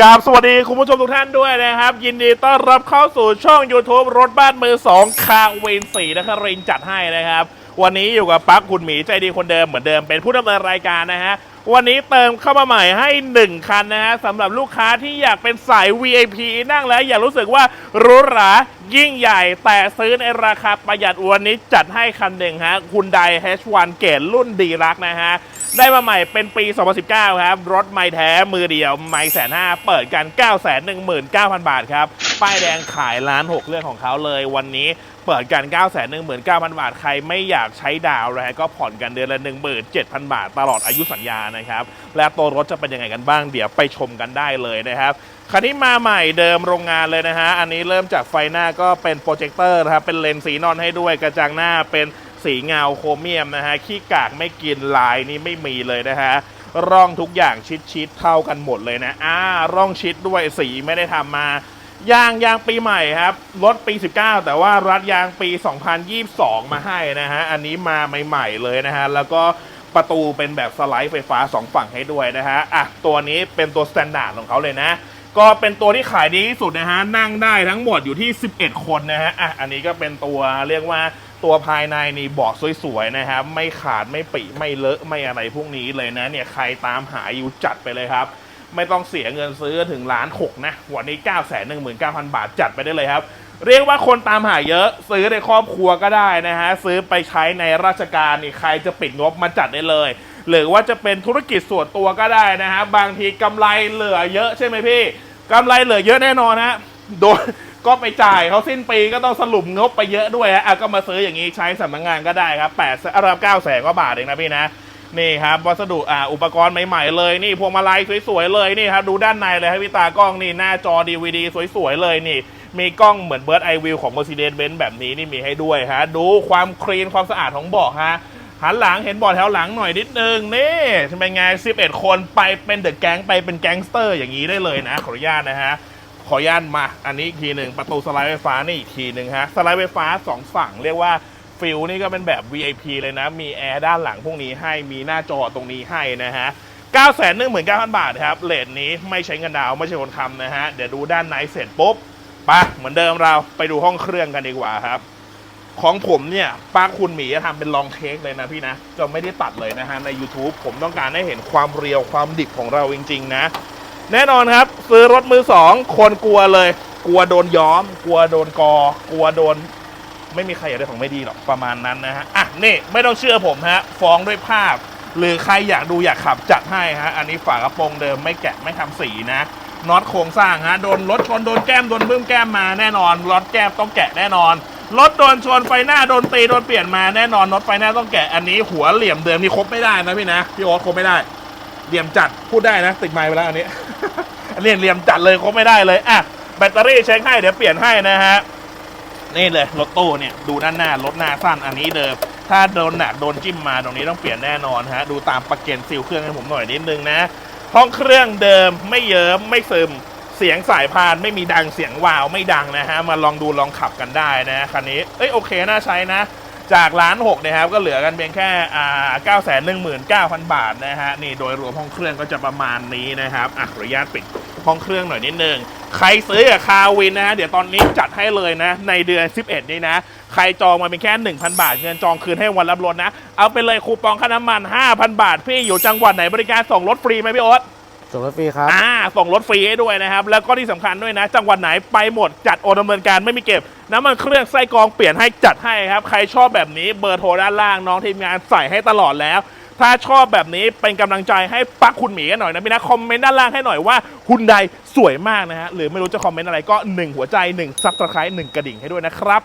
กราบสวัสดีคุณผู้ชมทุกท่านด้วยนะครับ ยินดีต้อนรับเข้าสู่ช่อง YouTube รถบ้านมือสองคาเวนสีนะครับรินจัดให้นะครับ วันนี้อยู่กับปักคุณหมีใจดีคนเดิมเหมือนเดิมเป็นผู้ดำเนินรายการนะฮะ วันนี้เติมเข้ามาใหม่ให้ 1 คันนะฮะสำหรับลูกค้าที่อยากเป็นสาย VIP นั่งแล้วอยากรู้สึกว่าหรูหรายิ่งใหญ่แต่ซื้อในราคาประหยัดวันนี้จัดให้คันหนึ่งฮะคุณได H1 เกรดรุ่นดีรักนะฮะ ได้มาใหม่เป็นปี 2019 ครับ รถไม่แท้มือเดียว ไม่แสนห้าเปิดกัน 9 1 9 0 0 0 บาทครับ ป้ายแดงขายล้าน6เรื่องของเขาเลยวันนี้ เปิดกัน 9 1 9 0 0 0 บาท ใครไม่อยากใช้ดาวนะฮะก็ผ่อนกันเดือนละ 17,000 บาท ตลอดอายุสัญญานะครับ และตัวรถจะเป็นยังไงกันบ้าง เดี๋ยวไปชมกันได้เลยนะครับคันนี้มาใหม่เดิมโรงงานเลยนะฮะ อันนี้เริ่มจากไฟหน้าก็เป็นโปรเจคเตอร์นะครับ เป็นเลนส์สีนอนให้ด้วย กระจังหน้าเป็นสีเงาโครเมียมนะฮะ ขี้กากไม่กินลายนี่ไม่มีเลยนะฮะ ร่องทุกอย่างชิดชิดๆเท่ากันหมดเลยนะ อ่า ร่องชิดด้วยสีไม่ได้ทำมา ยางยางปีใหม่ครับรถปี 19 แต่ว่ารัดยางปี 2022 มาให้นะฮะ อันนี้มาใหม่ ๆ เลยนะฮะ แล้วก็ประตูเป็นแบบสไลด์ไฟฟ้า 2 ฝั่งให้ด้วยนะฮะ อะ ตัวนี้เป็นตัวสแตนดาร์ดของเขาเลยนะ ก็เป็นตัวที่ขายดีที่สุดนะฮะ นั่งได้ทั้งหมดอยู่ที่ 11 คนนะฮะ อะ อันนี้ก็เป็นตัวเรียกว่าตัวภายในนี่บอกสวยๆนะครับ ไม่ขาดไม่ปิไม่เลอะไม่อะไรพวกนี้เลยนะเนี่ย ใครตามหาอยู่จัดไปเลยครับ ไม่ต้องเสียเงินซื้อถึงล้านหกนะ วันนี้ 9 1 9 0 0 0 บาทจัดไปได้เลยครับ เรียกว่าคนตามหาเยอะซื้อในครอบครัวก็ได้นะฮะ ซื้อไปใช้ในราชการนี่ใครจะปิดงบมาจัดได้เลย หรือว่าจะเป็นธุรกิจส่วนตัวก็ได้นะฮะ บางทีกำไรเหลือเยอะใช่ไหมพี่กำไรเหลือเยอะแน่นอนฮะโดนก็ไปจ่ายเขาสิ้นปีก็ต้องสรุปงบไปเยอะด้วยฮะก็มาซื้ออย่างนี้ใช้สำนักงานก็ได้ครับแปดอารับเก้าแสนกว่าบาทเองนะพี่นะ นี่ครับวัสดุอ่าอุปกรณ์ใหม่ๆเลยนี่พวงมาลัยสวยๆเลยนี่ครับดูด้านในเลยครับพี่ตากล้องนี่หน้าจอ DVD สวยๆเลยนี่ มีกล้องเหมือนเบิร์ดไอวิวของ Mercedes-Benz แบบนี้นี่มีให้ด้วยฮะดูความคลีนความสะอาดของเบาะฮะหันหลังเห็นบาะแถวหลังหน่อยนิดนึงนี่เป็นไง 11 คนไปเป็นเดอะแก๊งไปเป็นแก๊งสเตอร์อย่างนี้ได้เลยนะ ขออนุญาตนะฮะ ขออนุญาตมา อันนี้อีกทีหนึ่งประตูสไลด์ไฟฟ้านี่อีกทีหนึ่งฮะ สไลด์ไฟฟ้าสองฝั่งเรียกว่า ฟิลนี่ก็เป็นแบบ VIP เลยนะ มีแอร์ด้านหลังพวกนี้ให้ มีหน้าจอตรงนี้ให้นะฮะ9 1 9 0 0 0 บาทครับเลทนี้ไม่ใช้เงินดาวไม่ใช่คนคำนะฮะ เดี๋ยวดูด้านในเสร็จปุ๊บปะเหมือนเดิมเราไปดูห้องเครื่องกันดีกว่าครับ ของผมเนี่ยป้าคุณหมีจะทำเป็นลองเทคเลยนะพี่นะ จะไม่ได้ตัดเลยนะฮะ ใน YouTube ผมต้องการให้เห็นความเรียวความดิบของเราจริง ๆ นะ แน่นอนครับ ซื้อรถมือสองคนกลัวเลย กลัวโดนย้อม กลัวโดนกอ กลัวโดน ไม่มีใครอยากได้ของไม่ดีหรอกประมาณนั้นนะฮะอะนี่ไม่ต้องเชื่อผมฮะฟ้องด้วยภาพ หรือใครอยากดูอยากขับจัดให้ฮะอันนี้ฝากระโปรงเดิมไม่แกะไม่ทำสีนะน็อตโครงสร้างฮะโดนรถชนโดนแก้มโดนบึ้มแก้มมาแน่นอนรถแก้มต้องแกะแน่นอนรถโดนชนไฟหน้าโดนตีโดนเปลี่ยนมาแน่นอนน็อตไฟหน้าต้องแกะอันนี้หัวเหลี่ยมเดิมนี่ครบไม่ได้นะพี่นะพี่โอ๊ตครบไม่ได้เหลี่ยมจัดพูดได้นะ ติดไมค์ไปแล้วอันนี้อันนี้เหลี่ยมจัดเลยครบไม่ได้เลยอะแบตเตอรี่เช็คให้เดี๋ยวเปลี่ยนให้นะฮะ นี่เลยรถตู้เนี่ยดูด้านหน้ารถหน้าสั้นอันนี้เดิม ถ้าโดนหนักโดนจิ้มมาตรงนี้ต้องเปลี่ยนแน่นอนฮะดูตามประเกนซิลเครื่องให้ผมหน่อยนิดนึงนะห้องเครื่องเดิมไม่เยิ้มไม่ซึมเสียงสายพานไม่มีดังเสียงวาวไม่ดังนะฮะมาลองดูลองขับกันได้นะคันนี้เอ้ยโอเคน่าใช้นะ จากล้านหกนะครับก็เหลือกันเพียงแค่อ่าเก้าแสนหนึ่งหมื่นเก้าพันบาทนะฮะนี่โดยรวมห้องเครื่องก็จะประมาณนี้นะครับอะขออนุญาตปิดห้องเครื่องหน่อยนิดนึงใครซื้อกับคาวินนะฮะเดี๋ยวตอนนี้จัดให้เลยนะ ในเดือน 11 นี้นะ ใครจองมาเป็นแค่ 1,000 บาท เงินจองคืนให้วันรับรถนะ เอาไปเลยคูปองค่าน้ำมัน 5,000 บาท พี่อยู่จังหวัดไหนบริการส่งรถฟรีไหมพี่โอ๊ต ส่งรถฟรีครับ อ่าส่งรถฟรีให้ด้วยนะครับ แล้วก็ที่สำคัญด้วยนะ จังหวัดไหนไปหมดจัดโอนดำเนินการไม่มีเก็บ น้ำมันเครื่องไส้กรองเปลี่ยนให้จัดให้ครับ ใครชอบแบบนี้เบอร์โทรด้านล่างน้องทีมงานใส่ให้ตลอดแล้ว ถ้าชอบแบบนี้เป็นกำลังใจให้ปักคุณหมีกันหน่อยนะพี่นะคอมเมนต์ด้านล่างให้หน่อยว่าคุณใดสวยมากนะฮะหรือไม่รู้จะคอมเมนต์อะไรก็1หัวใจ1ซับสไครต์1กระดิ่งให้ด้วยนะครับ